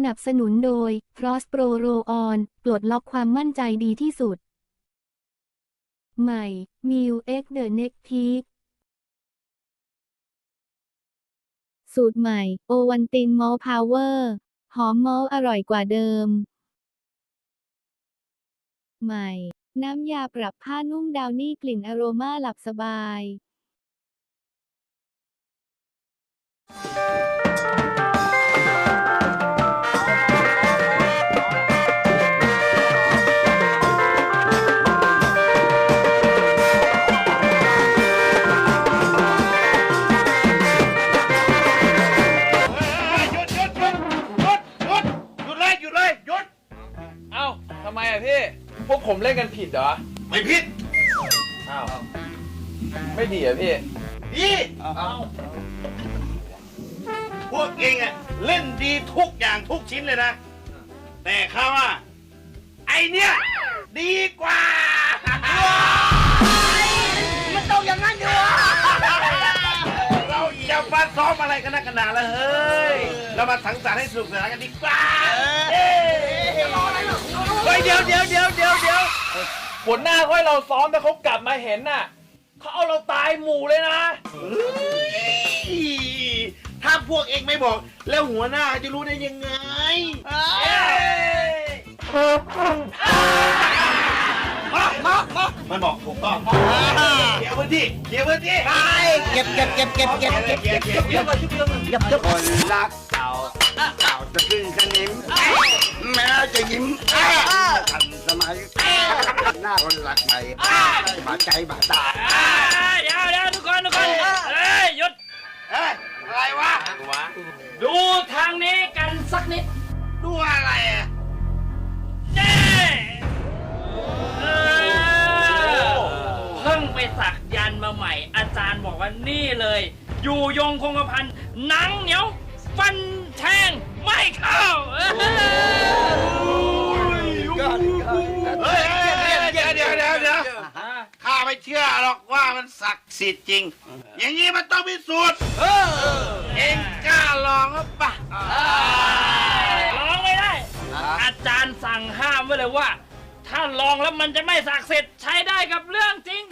สนับสนุนโดย Cross Pro Roll On ปลดล็อกความมั่นใจดีที่สุด ใหม่ m i l X The Next Peak สูตรใหม่ โอวันตินมอลพาวเวอร์ หอมมอลอร่อยกว่าเดิม ใหม่ น้ำยาปรับผ้านุ่มดาวนี่กลิ่นอโรมาหลับสบายห พี่พวกผมเล่นกันผิดเหรอ ไม่ผิดอ้าว ไม่ดีอะพี่ดีพวกเองอะเล่นดีทุกอย่างทุกชิ้นเลยนะ แต่ข้าว่า ไอเนี้ยดีกว่า ซ้อมอะไรกันนักกันหนาแล้วเฮ้ย เรามาสังสรรค์ให้สนุกสนานกันดีกว่าเฮ้ยเดี๋ยวเดี๋ยวเดี๋ยวเดี๋ยวเดี๋ยวหัวหน้าเขาให้เราซ้อมแต่เขากลับมาเห็นน่ะเขาเอาเราตายหมู่เลยนะถ้าพวกเองไม่บอก แล้วหัวหน้าจะรู้ได้ยังไง มามามามันบอกถูกต้องเกี่ยวพื้นที่เกี่ยวพื้นที่เก็บเก็บเก็บเก็บเก็บเก็บเก็บเก็บเก็บเก็บคนรักเก่าเก่าจะขึ้นขนิ้มแม้จะยิ้มทันสมัยหน้าคนรักใหม่ได้บาดใจบาดตาเดี๋ยวเดี๋ยวทุกคนทุกคนเฮ้ยหยุดเฮ้ยอะไรวะดูทางนี้กันสักนิดดูอะไรอะ ไปสักยันต์มาใหม่ อาจารย์บอกว่านี่เลย อยู่ยงคงกระพันหนังเหนียว ฟันแทงไม่เข้าเออเฮ้ยเดี๋ยวเดี๋ยวเดี๋ยวเดี๋ยวข้าไม่เชื่อหรอกว่ามันศักดิ์สิทธิ์จริง อย่างนี้มันต้องพิสูจน์เองกล้าลองหรือเปล่าลองไม่ได้ อาจารย์สั่งห้ามไว้เลยว่า ถ้าลองแล้วมันจะไม่ศักดิ์สิทธิ์ใช้ได้กับเรื่องจริง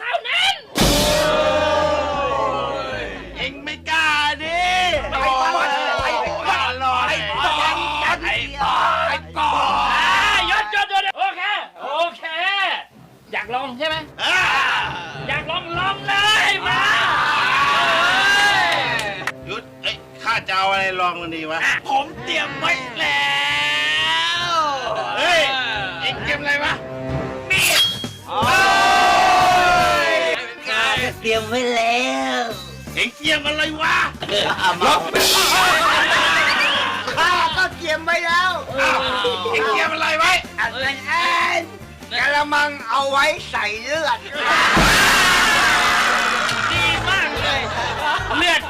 อาอะไรลองมันดีวะ ผมเตรียมไว้แล้วเฮ้ยเองเก็บอะไรวะมีดข้าเตรียมไว้แล้วเองเกียมอะไรวะล็อกข้าก็เตรียมไว้แล้วอ้าวเองเกียมอะไรไว้อันนั้นแอนกระมังเอาไว้ใส่เลือดดี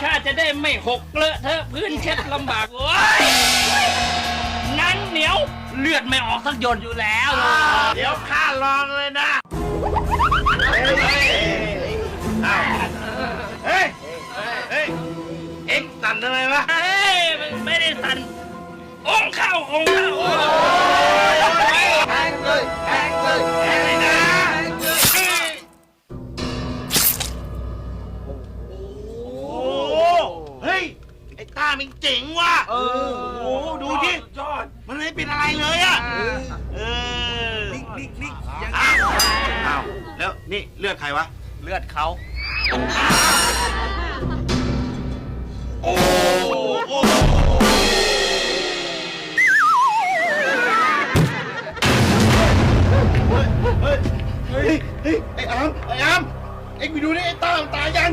ข้าจะได้ไม่หกเลอะเทอะพื้นเช็ดลำบากโอ้ยงั้นเหนียวเลือดไม่ออกสักหยดอยู่แล้วเดี๋ยวข้าลองเลยนะเฮ้ยอ้าวเฮ้ยเฮ้ยเอ็งสั่นทำไมวะเฮ้ยไม่ได้สั่นองค์เข้าองค์เข้าแทงเลยแทงเลยเฮ้ยนะโามันเจ๋งว่ะโอ้โหดูดิมันไม่เป็นอะไรเลยอะเออนิกนิกนิกอ้าวอ้าวแล้วนี่เลือดใครวะเลือดเขาโอ้โหเฮ้ยเฮ้ยเฮ้ยไอ้อามไอ้อามเอ็งไปดูนี่ไอ้ตามันตายยัง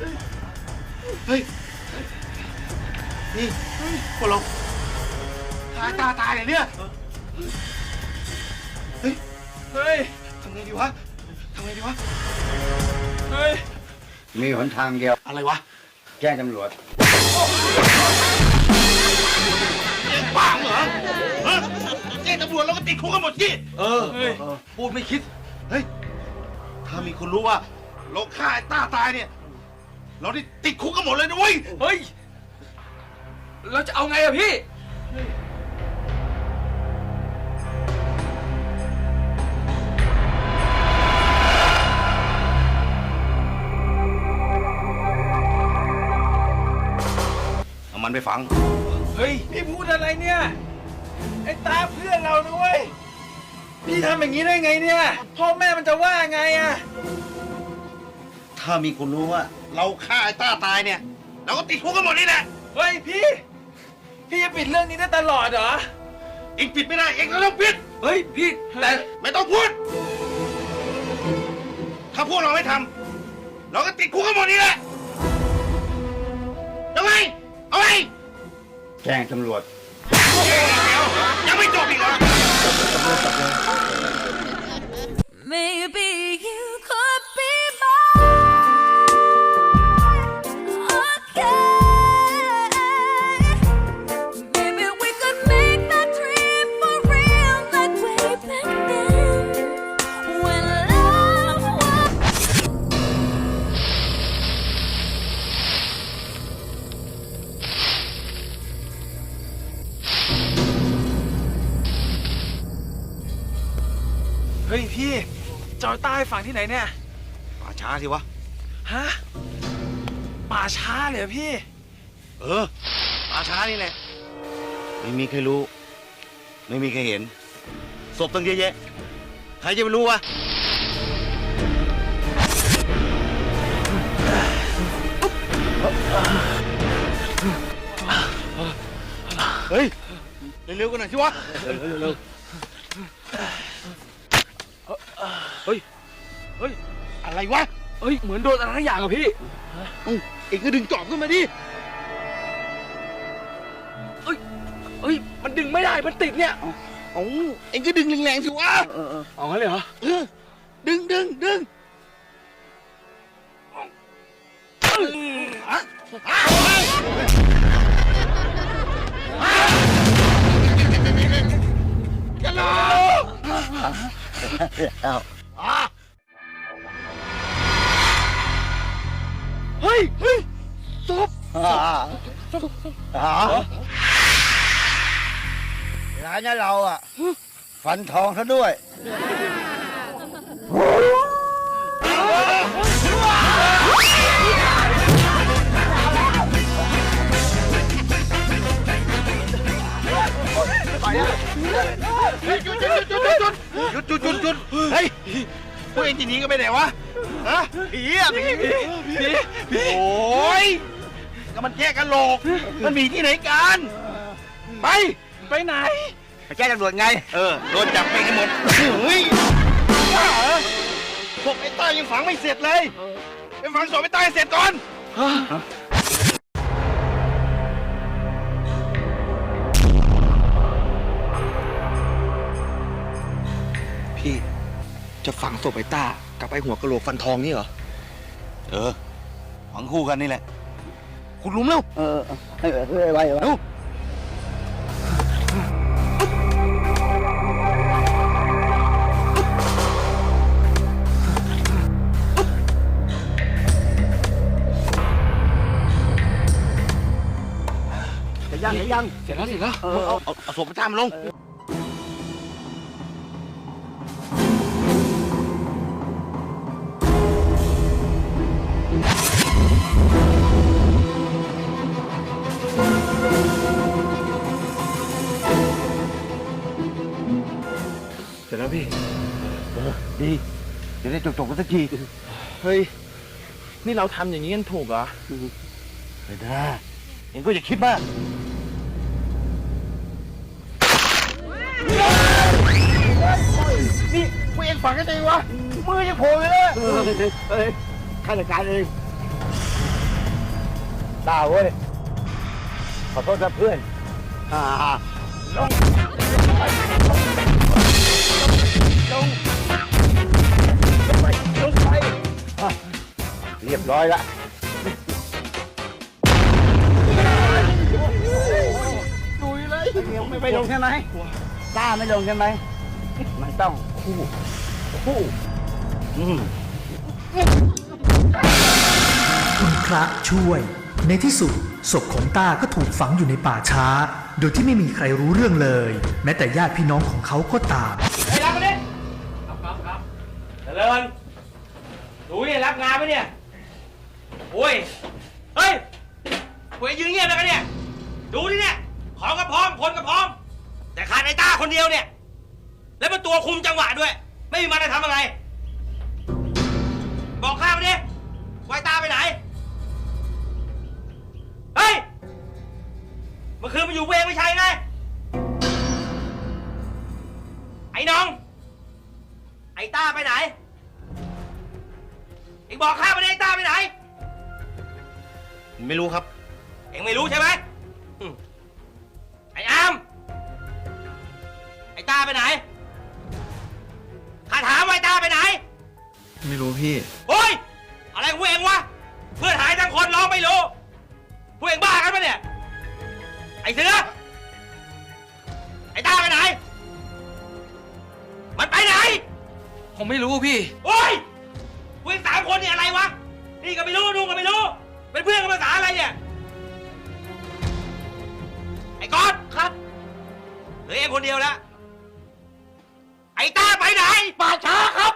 เต้นนะพี่เฮ้ย นี่พวกเราตายตาตายเลยเนี่ย เฮ้ย เฮ้ยทำไงดีวะทำไงดีวะ เฮ้ย มีหนทางเดียว อะไรวะ แจ้งตำรวจเองบ้าเหรอฮะแจ้งตำรวจแล้วก็ติดคุกกันหมดที่เออเฮ้ยพูดไม่คิด เฮ้ย ถ้ามีคนรู้ว่าเราฆ่าไอ้ต้าตายเนี่ย เราได้ติดคุกกันหมดเลยนะเว้ย เฮ้ย เราจะเอาไงอะพี่ เอามันไปฝัง เฮ้ย พี่พูดอะไรเนี่ย ไอ้ตาเพื่อนเรานะเว้ย พี่ทำอย่างนี้ได้ไงเนี่ย พ่อแม่มันจะว่าไงอะถ้ามีคนรู้ว่า เราฆ่าไอ้ต้าตายเนี่ย เราก็ติดคุกกันหมดนี่แหละ เฮ้ยพี่ พี่จะปิดเรื่องนี้ได้ตลอดเหรอ เองปิดไม่ได้ เองก็ต้องปิด เฮ้ยพี่แต่ ไม่ต้องพูด ถ้าพวกเราไม่ทำเราก็ติดคุกกันหมดนี่แหละเอาไงเอาไงแจ้งตำรวจ ยังไม่จบอีกเหรอ Maybe you could อยใต้ฝั่งที่ไหนเนี่ย ป่าช้าสิวะ ฮะ ป่าช้าเลยเหรอพี่ เออ ป่าช้านี่แหละ ไม่มีใครรู้ ไม่มีใครเห็น ศพตั้งเยอะแยะ ใครจะไปรู้วะเฮ้ย เร็วๆกันหน่อยสิวะเฮ้ยเฮ้ย อะไรวะเฮ้ย เหมือนโดนอะไรอย่างอะพี่เอ้าเอ็งก็ดึงจอบขึ้นมาดิเฮ้ย มันดึงไม่ได้ มันติดเนี่ย เอ้าเอ็งก็ดึงแรงๆสิวะ เอางั้นเลยเหรอ เออ ดึงดึงดึงอะอะกันเลยเอา เฮ้ยเฮ้ยศพอ่าอ่าร้านนี้เราอะฟันทองซะด้วยเฮ้ยหยุดหยุดหยุดหยุดหยุดหยุดหยุดหยุดหยุดเฮ้ยพวกเอ็งจะหนีกันไปไหนวะฮะผีอะผีผีผีผี โอ้ยก็มันแค่กันโหลก มันมีที่ไหนกัน ไป ไปไหน ไปแจ้งตำรวจไง เออ โดนจับไปกันหมดเฮ้ยบ้าเหรอศพไอ้ต้อยยังฝังไม่เสร็จเลย ไปฝังศพไอ้ต้อยให้เสร็จก่อน พี่จะฝังศพไอ้ต้ากับไอ้หัวกะโหลกฟันทองนี่เหรอ เออ ฝังคู่กันนี่แหละ คุณลุมแล้วเออให้ให้ไว้ไว้ยังยังเสร็จแล้วเสร็จแล้วเออเอาเอาเอาศพไปตามมันลง เดี๋ยวได้จบๆกันสักทีเฮ้ย นี่เราทำอย่างนี้กันถูกเหรอไม่ได้เองก็อย่าคิดมากนี่พวกเองฝังกันเองวะมือยังโผล่เลยเฮ้ยข้าราชการเองตาเว้ยขอโทษนะเพื่อนอ่า รียบร้อยละดุยเลยไม่ไปลงใช่ไหมตาไม่ลงใช่ไหมมันต้องคู่คู่อืมคุณพระช่วย ในที่สุดศพของต้าก็ถูกฝังอยู่ในป่าช้า โดยที่ไม่มีใครรู้เรื่องเลย แม้แต่ญาติพี่น้องของเขาก็ตามไปรับมาดิครับครับครับเจริญดูนี่รับงานไหมเนี่ยโอ้ย เฮ้ยพวกเองยืนเงียบแล้วกันเนี่ย ดูดิเนี่ย ของก็พร้อม คนก็พร้อม แต่ขาดไอ้ต้าคนเดียวเนี่ย แล้วเป็นตัวคุมจังหวะด้วย ไม่มีมันจะทำอะไร บอกข้ามาดิไวายตาไปไหน เฮ้ย เมื่อคืนมันอยู่เวรไม่ใช่ไง ไอ้น้อง ไอ้ต้าไปไหน เอ็งบอกข้ามาดิไอ้ต้าไปไหน ไม่รู้ครับ เอ็งไม่รู้ใช่ไหมอืมไอ้อาม ไอ้ต้าไปไหนข้าถามว่าไอ้ต้าไปไหน ไม่รู้พี่ โอ้ย อะไรของพวกเอ็งวะ เพื่อนหายทั้งคนร้องไม่รู้ พวกเอ็งบ้ากันปะเนี่ย ไอ้เสือ ไอ้ต้าไปไหน มันไปไหน ผมไม่รู้พี่ โอ้ยพวกเองสามคนเนี่ยอะไรวะ นี่ก็ไม่รู้นู่นก็ไม่รู้ เป็นเพื่อนกันภาษาอะไรเนี่ยไอ้ก๊อตครับเหลือเองคนเดียวแล้วไอ้ต้าไปไหนป่าช้าครับ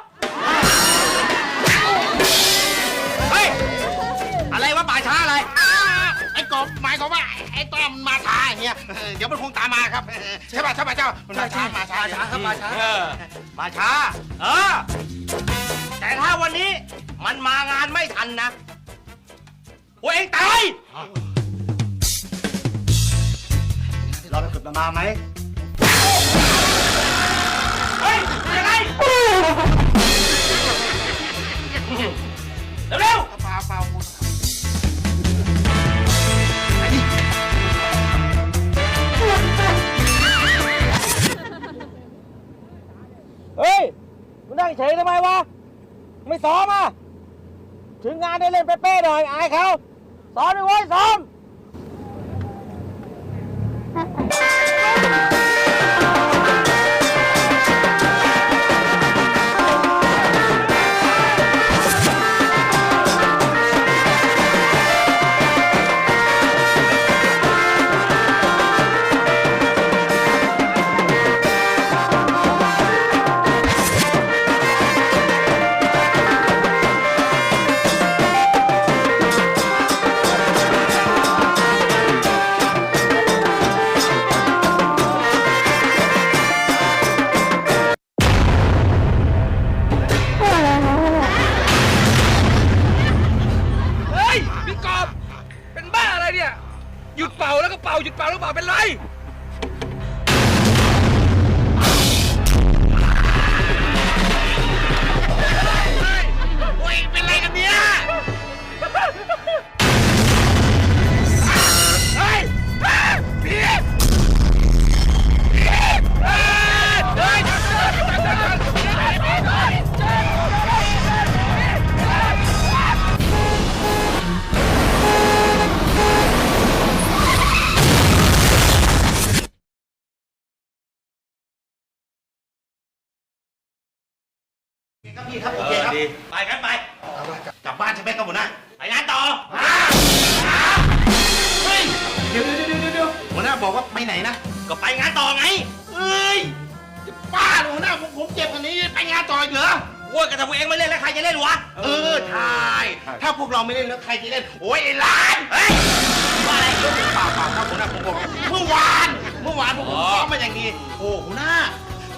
เฮ้ยอะไรวะป่าช้าอะไรไอ้กบหมายความว่าไอ้ต้อมมาช้าเฮียเออเดี๋ยวมันคงตามมาครับเออใช่ป่ะใช่ป่ะเจ้ามันมาช้ามาช้ามาช้าครับมาช้า เออมาช้าเออแต่ถ้าวันนี้มันมางานไม่ทันนะพ วกเองตายเราไปฝึกมามาไหมเฮ้ยยังไงเร็วเปล่าเปล่าเฮ้ยมึงนั่งเฉยทำไมวะ ไม่ซ้อมอะ ถึงงานได้เล่นเป๊ะๆหน่อย อายเขา ซ้อม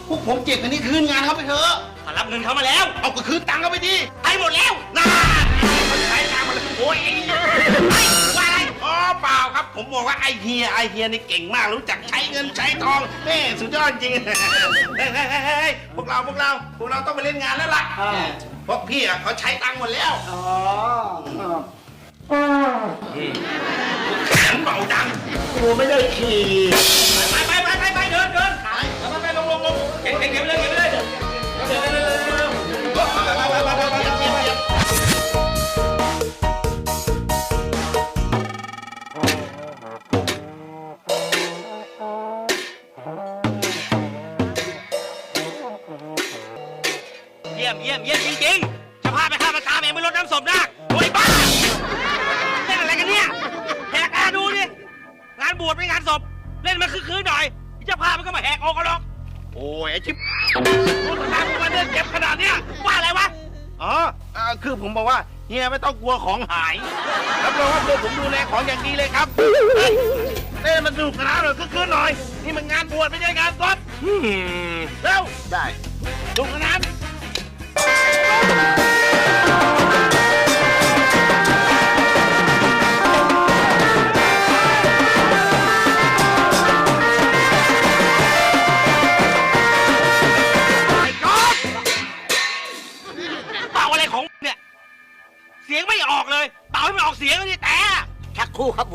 พวกผมเจ็บกันนี่คืนงานเขาไปเถอะถ้ารับเงินเขามาแล้ว เอาก็คืนตังค์เขาไปดิให้หมดแล้วน่ามันใช้ตังค์มาเลยโอ้ยไอ้ไอ้ว่าอะไรอ๋อเปล่าครับ ผมบอกว่าไอเฮียไอเฮียนี่เก่งมากรู้จักใช้เงินใช้ทองแม่สุดยอดจริงเฮ้ยเฮ้ยเฮ้ยเฮ้ยพวกเราพวกเราพวกเราต้องไปเล่นงานแล้วล่ะเพราะพี่อะเขาใช้ตังค์หมดแล้วอ๋อขันเบาดังกูไม่ได้ขี่ เก็บเก็บไปเลยเก็บไปเลยเร็วเร็วเร็วเร็วเร็วเยี่ยมเยี่ยมเยี่ยมจริงๆจะพาไปฆ่ามาตามเองไม่ลดน้ำศพนะโอ้ยบ้าเล่นอะไรกันเนี่ยแหกตาดูดิงานบวชไม่งานศพ เล่นมันคือคืนหน่อยเจะพามันก็มาแหกออกกันหรอก โอ้ยไอ้ชิบรถตามมาเดินเจ็บขนาดเนี้ยว่าอะไรวะ อ๋ออ่าคือผมบอกว่าเฮียไม่ต้องกลัวของหายรับรองว่าพวกผมดูแลของอย่างดีเลยครับเฮ้ยเล่นมันสนุกสนานหน่อยคือคืนหน่อย นี่มันงานบวชไม่ใช่งานศพอืมเร็วได้สนุกสนาน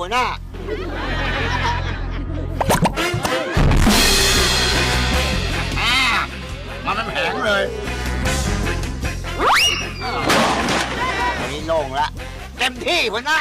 หัวหน้า อ่ามันมันแผงเลยอันนี้โล่งละ เต็มที่หัวหน้า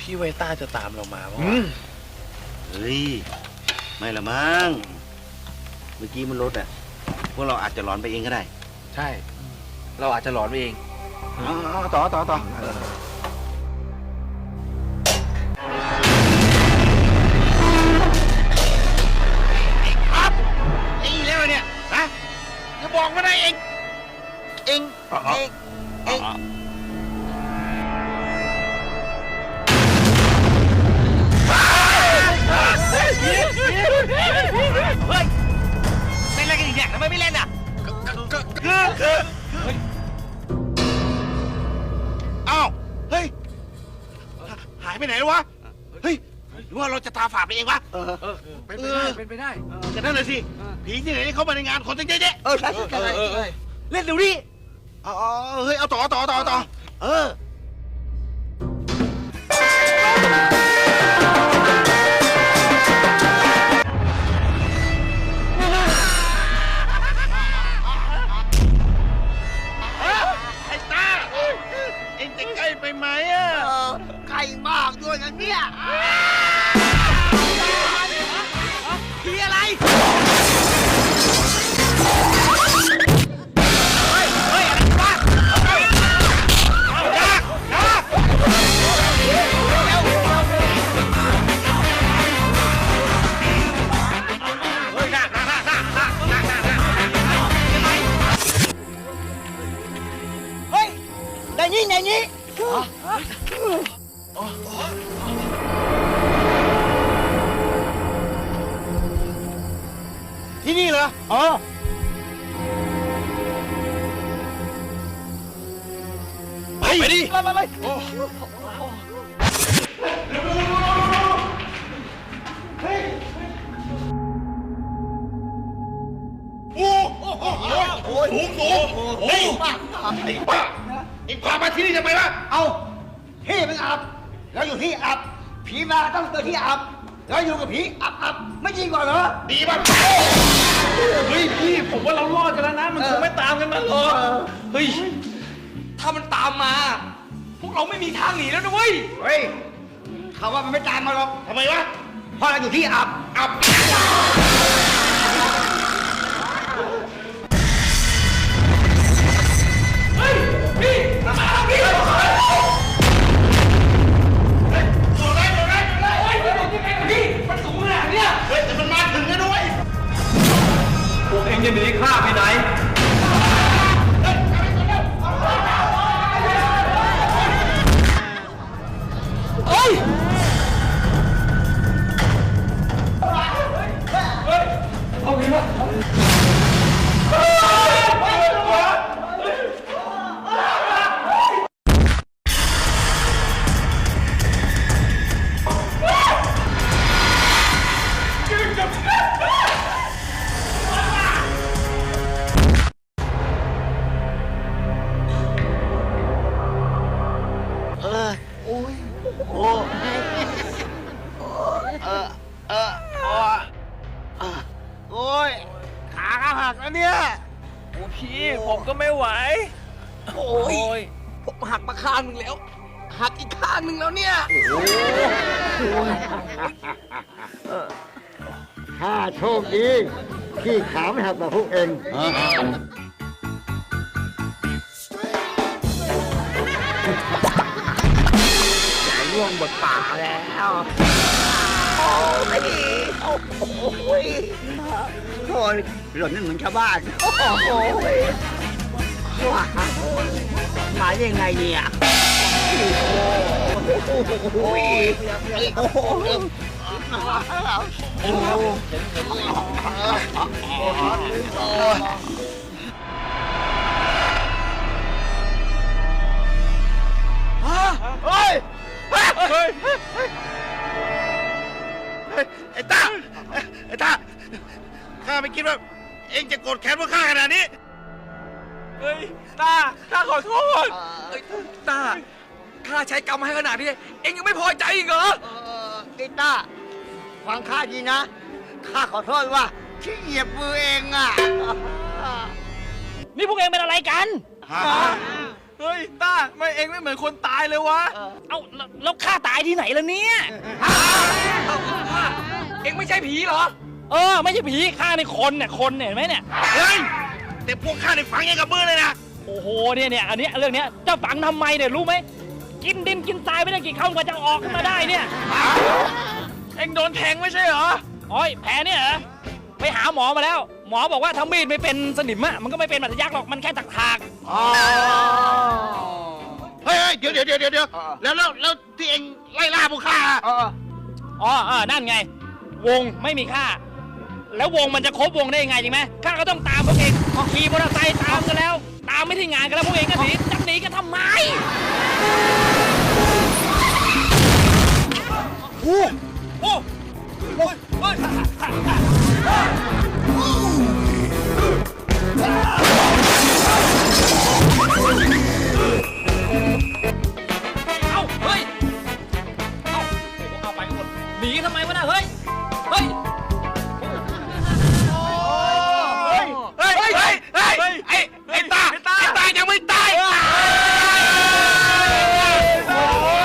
พี่พี่พี่ไวต้าจะตามเรามาปะวะเฮ้ย ไม่ละมั้ง เมื่อกี้มันรถอะ พวกเราอาจจะหลอนไปเองก็ได้ ใช่ เราอาจจะหลอนไปเองอ๋อต่อต่อต่อครับเองแล้วเนี่ย ฮะ จะบอกว่าได้เอง เอง เอง เอง เฮ้ยเล่นอะไรกันอีกเนี่ยทำไมไม่เล่นอะคือคือคืออ้าวเฮ้ย หายไปไหนแล้ววะ เฮ้ย หรือว่าเราจะตาฝาดไปเองวะ เป็นไปได้เป็นไปได้จะนั่นเลยสิ ผีที่ไหนเข้ามาในงานคนตั้งเยอะแยะเออใช่ใช่เล่นเดี๋ยวนี้อ๋อเฮ้ย เอาต่อต่อต่อต่อ เออไอ้ Yeah. 啊 แล้วนะ มันคงไม่ตามกันมาหรอกเฮ้ย ถ้ามันตามมา พวกเราไม่มีทางหนีแล้วนะเว้ย เฮ้ยเขาว่ามันไม่ตามมาหรอกทำไมวะเพราะเราอยู่ที่อับ อับ เงจะหนีข้าไปไหน ร่วงบดป่าแล้ว โอ้ยโอ้โหโอ้ยหล่นไม่เหมือนชาวบ้าน โอ้โหมาได้ยังไงเนี่ยโอ้ยโอ้โหโอ้โหเฮ้ย เฮ้ยไอ้ตาไอ้ตาข้าไม่คิดว่า เองจะโกรธแค้นพวกข้าขนาดนี้ เฮ้ยตาตาขอโทษเอ้ยตาข้าใช้กรรมให้ขนาดนี้ เองยังไม่พอใจอีกเหรอ เออกีตาฟังข้าดีนะ ข้าขอโทษว่าที่เหยียบมือเองอะนี่พวกเองเป็นอะไรกัน เฮ้ยตาไม่เอ็งไม่เหมือนคนตายเลยวะเอ้าแล้วแล้วข้าตายที่ไหนล่ะเนี่ย เอ็งไม่ใช่ผีเหรอ เออ ไม่ใช่ผีข้าในคนเนี่ยคนเนี่ยเห็นไหมเนี่ย เฮ้ย แต่พวกข้าได้ฝังยังกับมือเลยนะ โอ้โหเนี่ยเนี่ยอันเนี้ยเรื่องเนี้ยเจ้าฝังทำไมเนี่ยรู้ไหม กินดินกินทรายไม่ได้กี่ครั้งกว่าจะเอาออกขึ้นมาได้เนี่ยเอ็งโดนแทงไม่ใช่เหรอ โอ้ยแผลเนี่ยเหรอไปหาหมอมาแล้ว หมอบอกว่าถ้ามีดไม่เป็นสนิมอะมันก็ไม่เป็นบาดทะยักหรอกมันแค่ถักถากเฮ้ยเฮ้ยเดี๋ยวเดี๋ยวเดี๋ยวเดี๋ยวแล้วแล้วแล้วที่เองไล่ล่าพวกข้าอะอ๋อเออนั่นไง วงไม่มีค่า แล้ววงมันจะครบวงได้ยังไงจริงไหมข้าก็ต้องตามพวกเองขี่มอเตอร์ไซค์ตามกันแล้ว ตามไม่ที่งานกันแล้วพวกเองก็หนีจะหนีกันทำไมโอ้โอ้โอ้ เอาเฮ้ย เอาโอ้โหเอาไปหมดหนีทำไมวะน่ะเฮ้ย เฮ้ย เฮ้ย เฮ้ย เฮ้ย เฮ้ย ไอ้ ไอ้ตา ไอ้ตายังไม่ตาย โอ้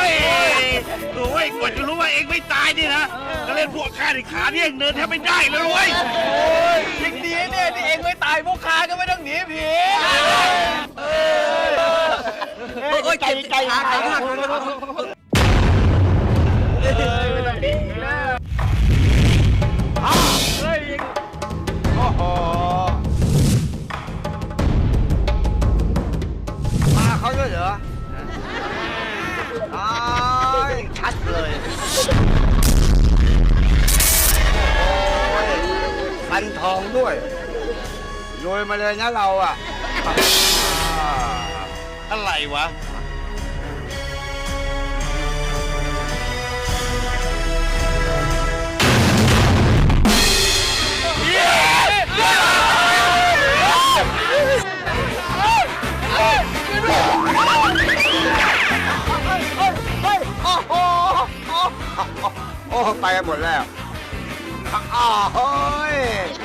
ยโอ้ยกว่าจะรู้ว่าเองไม่ตายนี่นะก็เล่นพวกข้าในขาเนี่ยเดินแทบไม่ได้เลยเว้ยนี่ายพวกข้าก็ไม่ต้องหนีผีเอ้ยใจใจขาขาหักโอ้โหมาเขาด้วยเหรออ้ายชัดเลยโอ้ยฟันทองด้วย โรยมาเลยนะเราอะ อะไรวะ โอ้ ไปกันหมดแล้วอ้าว